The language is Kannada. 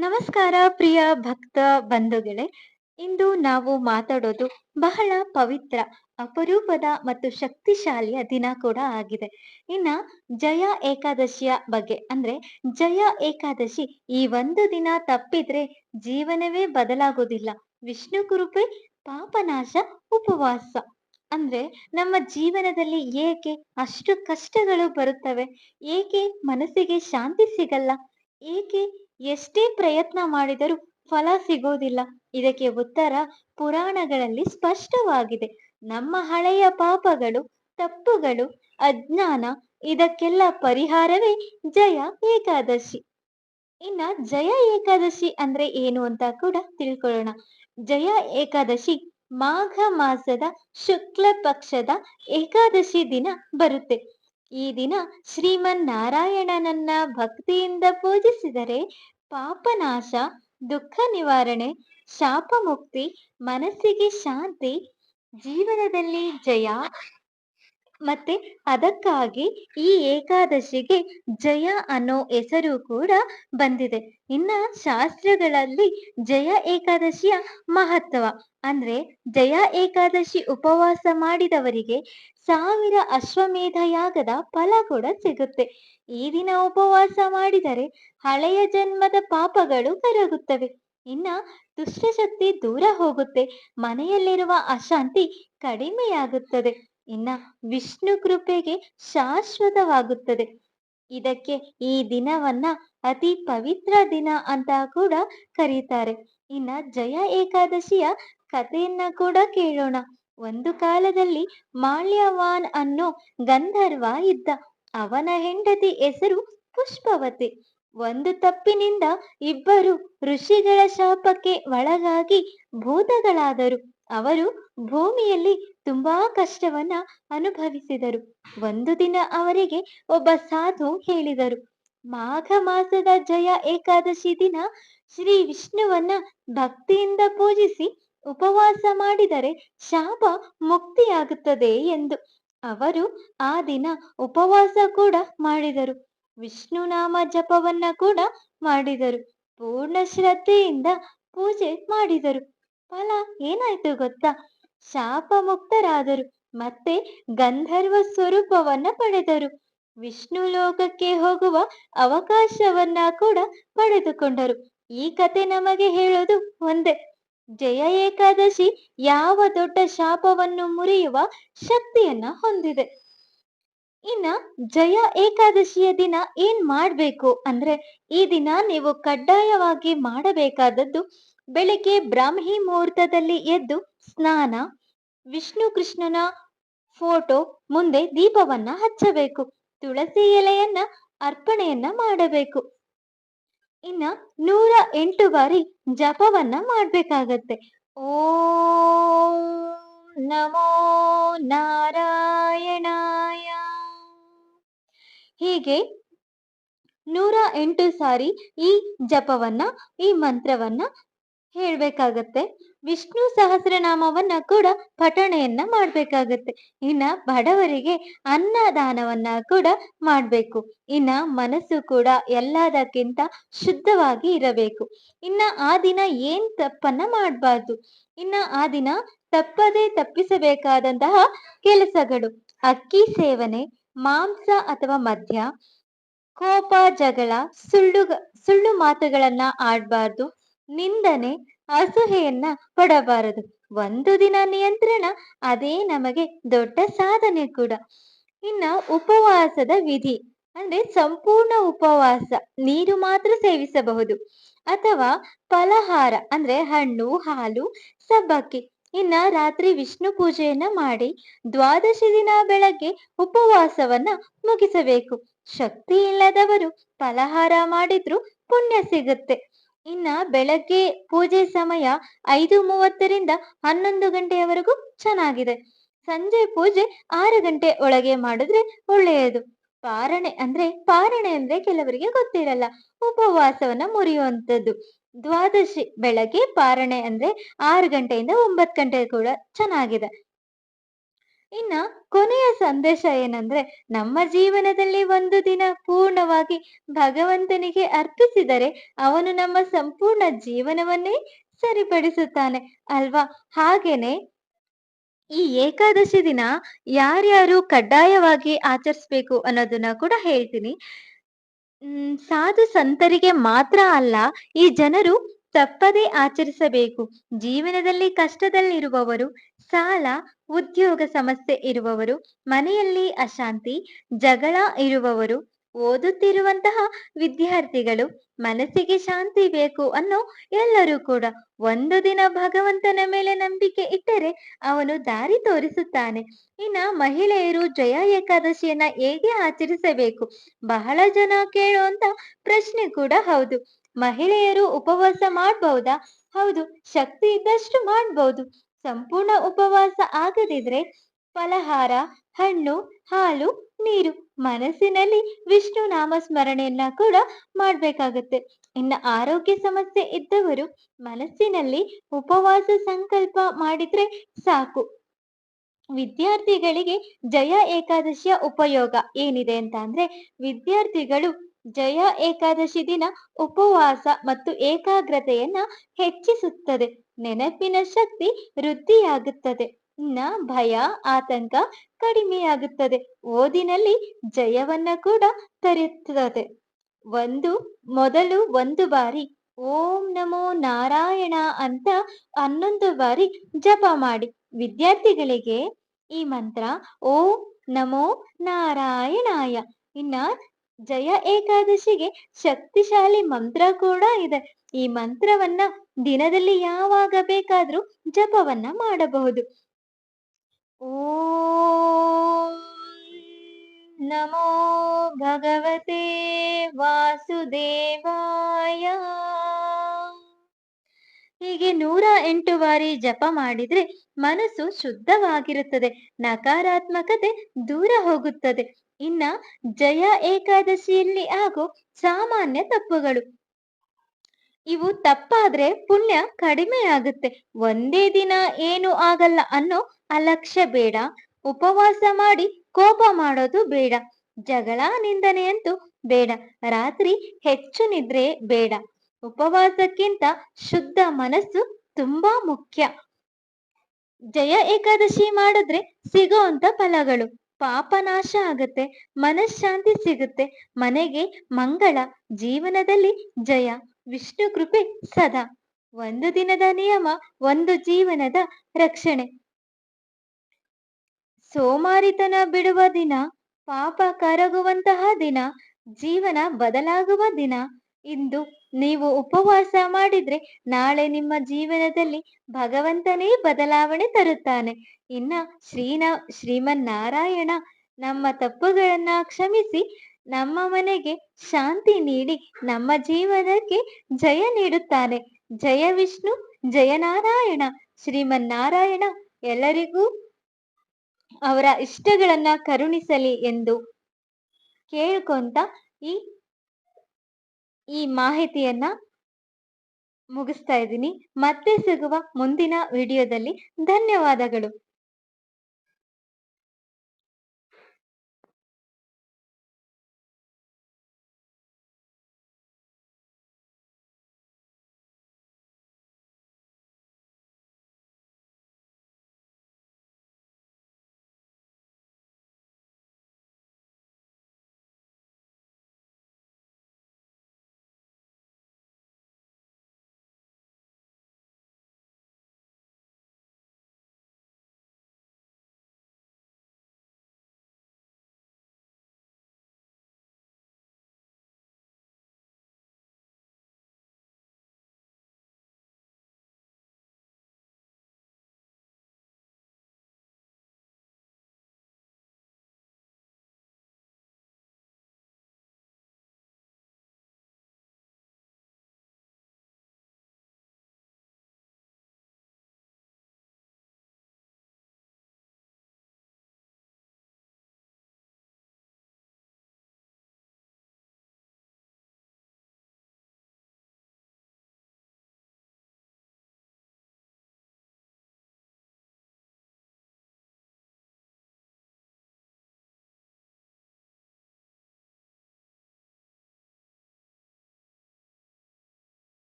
ನಮಸ್ಕಾರ ಪ್ರಿಯ ಭಕ್ತ ಬಂಧುಗಳೇ. ಇಂದು ನಾವು ಮಾತಾಡೋದು ಬಹಳ ಪವಿತ್ರ, ಅಪರೂಪದ ಮತ್ತು ಶಕ್ತಿಶಾಲಿಯ ದಿನ ಕೂಡ ಆಗಿದೆ. ಇನ್ನ ಜಯ ಏಕಾದಶಿಯ ಬಗ್ಗೆ ಅಂದ್ರೆ ಜಯ ಏಕಾದಶಿ ಈ ಒಂದು ದಿನ ತಪ್ಪಿದ್ರೆ ಜೀವನವೇ ಬದಲಾಗೋದಿಲ್ಲ. ವಿಷ್ಣು ಕೃಪೆ ಪಾಪನಾಶ ಉಪವಾಸ. ಅಂದ್ರೆ ನಮ್ಮ ಜೀವನದಲ್ಲಿ ಏಕೆ ಅಷ್ಟು ಕಷ್ಟಗಳು ಬರುತ್ತವೆ? ಏಕೆ ಮನಸ್ಸಿಗೆ ಶಾಂತಿ ಸಿಗಲ್ಲ? ಏಕೆ ಎಷ್ಟೇ ಪ್ರಯತ್ನ ಮಾಡಿದರೂ ಫಲ ಸಿಗೋದಿಲ್ಲ. ಇದಕ್ಕೆ ಉತ್ತರ ಪುರಾಣಗಳಲ್ಲಿ ಸ್ಪಷ್ಟವಾಗಿದೆ. ನಮ್ಮ ಹಳೆಯ ಪಾಪಗಳು, ತಪ್ಪುಗಳು, ಅಜ್ಞಾನ, ಇದಕ್ಕೆಲ್ಲ ಪರಿಹಾರವೇ ಜಯ ಏಕಾದಶಿ. ಇನ್ನ ಜಯ ಏಕಾದಶಿ ಅಂದ್ರೆ ಏನು ಅಂತ ಕೂಡ ತಿಳ್ಕೊಳ್ಳೋಣ. ಜಯ ಏಕಾದಶಿ ಮಾಘ ಮಾಸದ ಶುಕ್ಲ ಪಕ್ಷದ ಏಕಾದಶಿ ದಿನ ಬರುತ್ತೆ. ಈ ದಿನ ಶ್ರೀಮನ್ ನಾರಾಯಣನನ್ನ ಭಕ್ತಿಯಿಂದ ಪೂಜಿಸಿದರೆ ಪಾಪನಾಶ, ದುಃಖ ನಿವಾರಣೆ ಶಾಪ ಮುಕ್ತಿ ಮನಸ್ಸಿಗೆ ಶಾಂತಿ, ಜೀವನದಲ್ಲಿ ಜಯ ಮತ್ತೆ ಅದಕ್ಕಾಗಿ ಈ ಏಕಾದಶಿಗೆ ಜಯ ಅನ್ನೋ ಹೆಸರು ಕೂಡ ಬಂದಿದೆ. ಇನ್ನ ಶಾಸ್ತ್ರಗಳಲ್ಲಿ ಜಯ ಏಕಾದಶಿಯ ಮಹತ್ವ ಅಂದ್ರೆ ಜಯ ಏಕಾದಶಿ ಉಪವಾಸ ಮಾಡಿದವರಿಗೆ ಸಾವಿರ ಅಶ್ವಮೇಧ ಯಾಗದ ಫಲ ಕೂಡ ಸಿಗುತ್ತೆ. ಈ ದಿನ ಉಪವಾಸ ಮಾಡಿದರೆ ಹಳೆಯ ಜನ್ಮದ ಪಾಪಗಳು ಕರಗುತ್ತವೆ. ಇನ್ನ ದುಷ್ಟಶಕ್ತಿ ದೂರ ಹೋಗುತ್ತೆ. ಮನೆಯಲ್ಲಿರುವ ಅಶಾಂತಿ ಕಡಿಮೆಯಾಗುತ್ತದೆ. ಇನ್ನ ವಿಷ್ಣು ಕೃಪೆಗೆ ಶಾಶ್ವತವಾಗುತ್ತದೆ. ಇದಕ್ಕೆ ಈ ದಿನವನ್ನ ಅತಿ ಪವಿತ್ರ ದಿನ ಅಂತ ಕೂಡ ಕರೀತಾರೆ. ಇನ್ನ ಜಯ ಏಕಾದಶಿಯ ಕಥೆಯನ್ನ ಕೂಡ ಕೇಳೋಣ. ಒಂದು ಕಾಲದಲ್ಲಿ ಮಾಲ್ಯವಾನ್ ಅನ್ನೋ ಗಂಧರ್ವ ಇದ್ದ. ಅವನ ಹೆಂಡತಿ ಹೆಸರು ಪುಷ್ಪವತಿ. ಒಂದು ತಪ್ಪಿನಿಂದ ಇಬ್ಬರು ಋಷಿಗಳ ಶಾಪಕ್ಕೆ ಒಳಗಾಗಿ ಭೂತಗಳಾದರು. ಅವರು ಭೂಮಿಯಲ್ಲಿ ತುಂಬಾ ಕಷ್ಟವನ್ನ ಅನುಭವಿಸಿದರು. ಒಂದು ದಿನ ಅವರಿಗೆ ಒಬ್ಬ ಸಾಧು ಹೇಳಿದರು, ಮಾಘ ಮಾಸದ ಜಯ ಏಕಾದಶಿ ದಿನ ಶ್ರೀ ವಿಷ್ಣುವನ್ನ ಭಕ್ತಿಯಿಂದ ಪೂಜಿಸಿ ಉಪವಾಸ ಮಾಡಿದರೆ ಶಾಪ ಮುಕ್ತಿಯಾಗುತ್ತದೆ ಎಂದು. ಅವರು ಆ ದಿನ ಉಪವಾಸ ಕೂಡ ಮಾಡಿದರು, ವಿಷ್ಣು ನಾಮ ಜಪವನ್ನ ಕೂಡ ಮಾಡಿದರು, ಪೂರ್ಣ ಶ್ರದ್ಧೆಯಿಂದ ಪೂಜೆ ಮಾಡಿದರು. ಫಲ ಏನಾಯ್ತು ಗೊತ್ತಾ? ಶಾಪ ಮುಕ್ತರಾದರು ಮತ್ತೆ ಗಂಧರ್ವ ಸ್ವರೂಪವನ್ನ ಪಡೆದರು. ವಿಷ್ಣು ಲೋಕಕ್ಕೆ ಹೋಗುವ ಅವಕಾಶವನ್ನ ಕೂಡ ಪಡೆದುಕೊಂಡರು. ಈ ಕತೆ ನಮಗೆ ಹೇಳೋದು ಒಂದೇ. ಜಯ ಏಕಾದಶಿ ಯಾವ ದೊಡ್ಡ ಶಾಪವನ್ನು ಮುರಿಯುವ ಶಕ್ತಿಯನ್ನ ಹೊಂದಿದೆ. ಇನ್ನ ಜಯ ಏಕಾದಶಿಯ ದಿನ ಏನ್ ಮಾಡ್ಬೇಕು ಅಂದ್ರೆ ಈ ದಿನ ನೀವು ಕಡ್ಡಾಯವಾಗಿ ಮಾಡಬೇಕಾದದ್ದು ಬೆಳಿಗ್ಗೆ ಬ್ರಾಹ್ಮಿ ಮುಹೂರ್ತದಲ್ಲಿ ಎದ್ದು ಸ್ನಾನ, ವಿಷ್ಣು ಕೃಷ್ಣನ ಫೋಟೋ ಮುಂದೆ ದೀಪವನ್ನ ಹಚ್ಚಬೇಕು. ತುಳಸಿ ಎಲೆಯನ್ನ ಅರ್ಪಣೆಯನ್ನ ಮಾಡಬೇಕು. ಇನ್ನ ನೂರ ಎಂಟು ಬಾರಿ ಜಪವನ್ನ ಮಾಡ್ಬೇಕಾಗತ್ತೆ. ಓಂ ನಮೋ ನಾರಾಯಣಾಯ. ಹೀಗೆ ನೂರ ಎಂಟು ಸಾರಿ ಈ ಜಪವನ್ನ, ಈ ಮಂತ್ರವನ್ನ ಹೇಳ್ಬೇಕಾಗತ್ತೆ. ವಿಷ್ಣು ಸಹಸ್ರನಾಮವನ್ನ ಕೂಡ ಪಠಣೆಯನ್ನ ಮಾಡ್ಬೇಕಾಗತ್ತೆ. ಇನ್ನ ಬಡವರಿಗೆ ಅನ್ನದಾನವನ್ನ ಕೂಡ ಮಾಡ್ಬೇಕು. ಇನ್ನ ಮನಸ್ಸು ಕೂಡ ಎಲ್ಲದಕ್ಕಿಂತ ಶುದ್ಧವಾಗಿ ಇರಬೇಕು. ಇನ್ನ ಆ ದಿನ ಏನ್ ತಪ್ಪನ್ನ ಮಾಡಬಾರ್ದು. ಇನ್ನ ಆ ದಿನ ತಪ್ಪದೇ ತಪ್ಪಿಸಬೇಕಾದಂತಹ ಕೆಲಸಗಳು. ಅಕ್ಕಿ ಸೇವನೆ, ಮಾಂಸ ಅಥವಾ ಮದ್ಯ, ಕೋಪ, ಜಗಳ, ಸುಳ್ಳು ಸುಳ್ಳು ಮಾತುಗಳನ್ನ ಆಡ್ಬಾರ್ದು. ನಿಂದನೆ ಅಸೂಹೆಯನ್ನ ಪಡಬಾರದು. ಒಂದು ದಿನ ನಿಯಂತ್ರಣ, ಅದೇ ನಮಗೆ ದೊಡ್ಡ ಸಾಧನೆ ಕೂಡ. ಇನ್ನ ಉಪವಾಸದ ವಿಧಿ, ಅಂದ್ರೆ ಸಂಪೂರ್ಣ ಉಪವಾಸ, ನೀರು ಮಾತ್ರ ಸೇವಿಸಬಹುದು. ಅಥವಾ ಫಲಹಾರ, ಅಂದ್ರೆ ಹಣ್ಣು, ಹಾಲು, ಸಬ್ಬಕ್ಕಿ. ಇನ್ನ ರಾತ್ರಿ ವಿಷ್ಣು ಪೂಜೆಯನ್ನ ಮಾಡಿ ದ್ವಾದಶಿ ದಿನ ಬೆಳಗ್ಗೆ ಉಪವಾಸವನ್ನ ಮುಗಿಸಬೇಕು. ಶಕ್ತಿ ಇಲ್ಲದವರು ಫಲಹಾರ ಮಾಡಿದ್ರು ಪುಣ್ಯ ಸಿಗುತ್ತೆ. ಇನ್ನ ಬೆಳಗ್ಗೆ ಪೂಜೆ ಸಮಯ ಐದು ಮೂವತ್ತರಿಂದ ಹನ್ನೊಂದು ಗಂಟೆಯವರೆಗೂ ಚೆನ್ನಾಗಿದೆ. ಸಂಜೆ ಪೂಜೆ ಆರು ಗಂಟೆ ಒಳಗೆ ಮಾಡಿದ್ರೆ ಒಳ್ಳೆಯದು. ಪಾರಣೆ ಅಂದ್ರೆ ಪಾರಣೆ ಅಂದ್ರೆ ಕೆಲವರಿಗೆ ಗೊತ್ತಿರಲ್ಲ. ಉಪವಾಸವನ್ನ ಮುರಿಯುವಂಥದ್ದು. ದ್ವಾದಶಿ ಬೆಳಗ್ಗೆ ಪಾರಣೆ ಅಂದ್ರೆ ಆರು ಗಂಟೆಯಿಂದ ಒಂಬತ್ತು ಗಂಟೆ ಕೂಡ ಚೆನ್ನಾಗಿದೆ. ಇನ್ನ ಕೊನೆಯ ಸಂದೇಶ ಏನಂದ್ರೆ, ನಮ್ಮ ಜೀವನದಲ್ಲಿ ಒಂದು ದಿನ ಪೂರ್ಣವಾಗಿ ಭಗವಂತನಿಗೆ ಅರ್ಪಿಸಿದರೆ ಅವನು ನಮ್ಮ ಸಂಪೂರ್ಣ ಜೀವನವನ್ನೇ ಸರಿಪಡಿಸುತ್ತಾನೆ ಅಲ್ವಾ? ಹಾಗೇನೆ ಈ ಏಕಾದಶಿ ದಿನ ಯಾರ್ಯಾರು ಕಡ್ಡಾಯವಾಗಿ ಆಚರಿಸ್ಬೇಕು ಅನ್ನೋದನ್ನ ಕೂಡ ಹೇಳ್ತೀನಿ. ಸಾಧು ಸಂತರಿಗೆ ಮಾತ್ರ ಅಲ್ಲ, ಈ ಜನರು ತಪ್ಪದೇ ಆಚರಿಸಬೇಕು. ಜೀವನದಲ್ಲಿ ಕಷ್ಟದಲ್ಲಿರುವವರು, ಸಾಲ, ಉದ್ಯೋಗ ಸಮಸ್ಯೆ ಇರುವವರು, ಮನೆಯಲ್ಲಿ ಅಶಾಂತಿ, ಜಗಳ ಇರುವವರು, ಓದುತ್ತಿರುವಂತಹ ವಿದ್ಯಾರ್ಥಿಗಳು, ಮನಸ್ಸಿಗೆ ಶಾಂತಿ ಬೇಕು ಅನ್ನೋ ಎಲ್ಲರೂ ಕೂಡ ಒಂದು ದಿನ ಭಗವಂತನ ಮೇಲೆ ನಂಬಿಕೆ ಇಟ್ಟರೆ ಅವನು ದಾರಿ ತೋರಿಸುತ್ತಾನೆ. ಇನ್ನ ಮಹಿಳೆಯರು ಜಯ ಏಕಾದಶಿಯನ್ನ ಹೇಗೆ ಆಚರಿಸಬೇಕು? ಬಹಳ ಜನ ಕೇಳುವಂತ ಪ್ರಶ್ನೆ ಕೂಡ ಹೌದು. ಮಹಿಳೆಯರು ಉಪವಾಸ ಮಾಡಬಹುದಾ ಹೌದು, ಶಕ್ತಿ ಇದ್ದಷ್ಟು ಮಾಡಬಹುದು ಸಂಪೂರ್ಣ ಉಪವಾಸ ಆಗದಿದ್ರೆ ಫಲಹಾರ, ಹಣ್ಣು, ಹಾಲು, ನೀರು, ಮನಸ್ಸಿನಲ್ಲಿ ವಿಷ್ಣು ನಾಮ ಸ್ಮರಣೆಯನ್ನ ಕೂಡ ಮಾಡ್ಬೇಕಾಗತ್ತೆ. ಇನ್ನು ಆರೋಗ್ಯ ಸಮಸ್ಯೆ ಇದ್ದವರು ಮನಸ್ಸಿನಲ್ಲಿ ಉಪವಾಸ ಸಂಕಲ್ಪ ಮಾಡಿದ್ರೆ ಸಾಕು. ವಿದ್ಯಾರ್ಥಿಗಳಿಗೆ ಜಯ ಏಕಾದಶಿಯ ಉಪಯೋಗ ಏನಿದೆ ಅಂತ ಅಂದ್ರೆ ವಿದ್ಯಾರ್ಥಿಗಳು ಜಯ ಏಕಾದಶಿ ದಿನ ಉಪವಾಸ ಮತ್ತು ಏಕಾಗ್ರತೆಯನ್ನ ಹೆಚ್ಚಿಸುತ್ತದೆ. ನೆನಪಿನ ಶಕ್ತಿ ವೃದ್ಧಿಯಾಗುತ್ತದೆ. ನ, ಭಯ, ಆತಂಕ ಕಡಿಮೆಯಾಗುತ್ತದೆ. ಓದಿನಲ್ಲಿ ಜಯವನ್ನ ಕೂಡ ತರುತ್ತದೆ ಒಂದು, ಮೊದಲು ಒಂದು ಬಾರಿ ಓಂ ನಮೋ ನಾರಾಯಣ ಅಂತ ಹನ್ನೊಂದು ಬಾರಿ ಜಪ ಮಾಡಿ. ವಿದ್ಯಾರ್ಥಿಗಳಿಗೆ ಈ ಮಂತ್ರ ಓಂ ನಮೋ ನಾರಾಯಣಾಯ. ಇನ್ನ ಜಯ ಏಕಾದಶಿಗೆ ಶಕ್ತಿಶಾಲಿ ಮಂತ್ರ ಕೂಡ ಇದೆ. ಈ ಮಂತ್ರವನ್ನ ದಿನದಲ್ಲಿ ಯಾವಾಗ ಬೇಕಾದ್ರೂ ಜಪವನ್ನ ಮಾಡಬಹುದು. ಓ ನಮೋ ಭಗವತೆ ವಾಸುದೇವಾಯ. ಹೀಗೆ ನೂರ ಎಂಟು ಬಾರಿ ಜಪ ಮಾಡಿದ್ರೆ ಮನಸ್ಸು ಶುದ್ಧವಾಗಿರುತ್ತದೆ. ನಕಾರಾತ್ಮಕತೆ ದೂರ ಹೋಗುತ್ತದೆ. ಇನ್ನ ಜಯ ಏಕಾದಶಿಯಲ್ಲಿ ಆಗೋ ಸಾಮಾನ್ಯ ತಪ್ಪುಗಳು. ಇವು ತಪ್ಪಾದ್ರೆ ಪುಣ್ಯ ಕಡಿಮೆ ಆಗುತ್ತೆ. ಒಂದೇ ದಿನ ಏನು ಆಗಲ್ಲ ಅನ್ನೋ ಅಲಕ್ಷ್ಯ ಬೇಡ. ಉಪವಾಸ ಮಾಡಿ ಕೋಪ ಮಾಡೋದು ಬೇಡ. ಜಗಳ ನಿಂದನೆಯಂತೂ ಬೇಡ. ರಾತ್ರಿ ಹೆಚ್ಚು ನಿದ್ರೆ ಬೇಡ. ಉಪವಾಸಕ್ಕಿಂತ ಶುದ್ಧ ಮನಸ್ಸು ತುಂಬಾ ಮುಖ್ಯ. ಜಯ ಏಕಾದಶಿ ಮಾಡಿದ್ರೆ ಸಿಗೋಂತ ಫಲಗಳು. ಪಾಪ ನಾಶ ಆಗತ್ತೆ, ಮನಃಶಾಂತಿ ಸಿಗುತ್ತೆ, ಮನೆಗೆ ಮಂಗಳ, ಜೀವನದಲ್ಲಿ ಜಯ, ವಿಷ್ಣು ಕೃಪೆ ಸದಾ. ಒಂದು ದಿನದ ನಿಯಮ, ಒಂದು ಜೀವನದ ರಕ್ಷಣೆ. ಸೋಮಾರಿತನ ಬಿಡುವ ದಿನ, ಪಾಪ ಕರಗುವಂತಹ ದಿನ, ಜೀವನ ಬದಲಾಗುವ ದಿನ. ಇಂದು ನೀವು ಉಪವಾಸ ಮಾಡಿದ್ರೆ ನಾಳೆ ನಿಮ್ಮ ಜೀವನದಲ್ಲಿ ಭಗವಂತನೇ ಬದಲಾವಣೆ ತರುತ್ತಾನೆ. ಇನ್ನ ಶ್ರೀನ, ಶ್ರೀಮನ್ನಾರಾಯಣ ನಮ್ಮ ತಪ್ಪುಗಳನ್ನ ಕ್ಷಮಿಸಿ ನಮ್ಮ ಮನೆಗೆ ಶಾಂತಿ ನೀಡಿ ನಮ್ಮ ಜೀವನಕ್ಕೆ ಜಯ ನೀಡುತ್ತಾನೆ. ಜಯ ವಿಷ್ಣು, ಜಯ ನಾರಾಯಣ. ಶ್ರೀಮನ್ನಾರಾಯಣ ಎಲ್ಲರಿಗೂ ಅವರ ಇಷ್ಟಗಳನ್ನ ಕರುಣಿಸಲಿ ಎಂದು ಕೇಳ್ಕೊಂತ ಈ ಈ ಮಾಹಿತಿಯನ್ನ ಮುಗಿಸ್ತಾ ಇದ್ದೀನಿ. ಮತ್ತೆ ಸಿಗುವ ಮುಂದಿನ ವಿಡಿಯೋದಲ್ಲಿ ಧನ್ಯವಾದಗಳು.